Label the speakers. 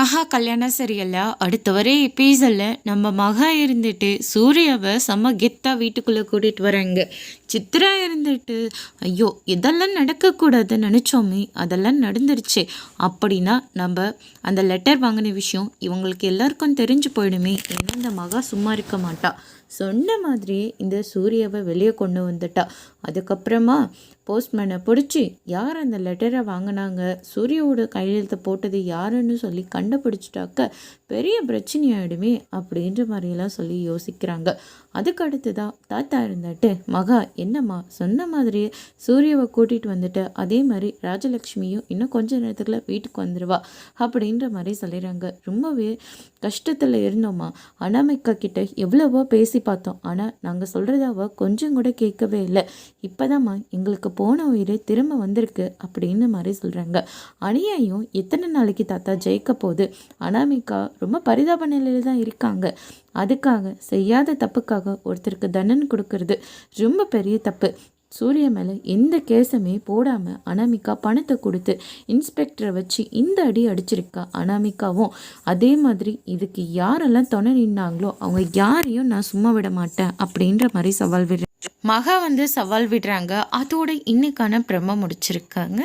Speaker 1: ஆஹா கல்யாணம் சரியல்ல. அடுத்த வரை எபிசோடில் நம்ம மகா இருந்துட்டு சூர்யாவை செம்ம கெத்தா வீட்டுக்குள்ளே கூட்டிகிட்டு வராங்க. சித்ரா இருந்துட்டு ஐயோ இதெல்லாம் நடக்கக்கூடாதுன்னு நினச்சோமே. அதெல்லாம் நடந்துருச்சு. அப்படின்னா நம்ம அந்த லெட்டர் வாங்கின விஷயம் இவங்களுக்கு எல்லாருக்கும் தெரிஞ்சு போயிடுமே. ஏன்னா இந்த மகா சும்மா இருக்க மாட்டா. சொன்ன மாதிரியே இந்த சூர்யாவை வெளியே கொண்டு வந்துட்டா. அதுக்கப்புறமா போஸ்ட்மேனை பிடிச்சி யார் அந்த லெட்டரை வாங்கினாங்க? சூர்யாவோட கையெழுத்தை போட்டது யாருன்னு சொல்லி கண் கண்டுபிடிச்சிட்டாக்க பெரிய பிரச்சனையாயிடுமே அப்படின்ற மாதிரியெல்லாம் சொல்லி யோசிக்கிறாங்க. அதுக்கடுத்து தான் தாத்தா இருந்துட்டு மகா என்னம்மா? சொன்ன மாதிரியே சூரியவை கூட்டிகிட்டு வந்துட்டு அதே மாதிரி ராஜலக்ஷ்மியும் இன்னும் கொஞ்ச நேரத்துக்குள்ள வீட்டுக்கு வந்துடுவா அப்படின்ற மாதிரி சொல்லிடுறாங்க ரொம்பவே கஷ்டத்தில் இருந்தோம்மா. அனாமிக்கா கிட்ட எவ்வளவோ பேசி பார்த்தோம். ஆனால் நாங்கள் சொல்கிறதாவ கொஞ்சம் கூட கேட்கவே இல்லை. இப்போதாம்மா எங்களுக்கு போன உயிர் திரும்ப வந்திருக்கு அப்படின்னு மாதிரி சொல்கிறாங்க அநியாயம் எத்தனை நாளைக்கு தாத்தா ஜெயிக்க போகுது அனாமிகா ரொம்ப பரிதாப நிலையில் தான் இருக்காங்க. அதுக்காக செய்யாத தப்புக்காக ஒருத்தருக்கு தண்டனை கொடுக்கறது ரொம்ப பெரிய தப்பு. சூரிய மேலே எந்த கேஸுமே போடாமல் அனாமிகா பணத்தை கொடுத்து இன்ஸ்பெக்டரை வச்சு இந்த அடி அடிச்சிருக்கா அனாமிகாவும். அதே மாதிரி இதுக்கு யாரெல்லாம் துணை நின்னாங்களோ அவங்க யாரையும் நான் சும்மா விட மாட்டேன் அப்படின்ற மாதிரி சவால் விடுறேன் மகா வந்து சவால் விடுறாங்க. அதோட இன்னைக்கான பிரம்ம முடிச்சிருக்காங்க.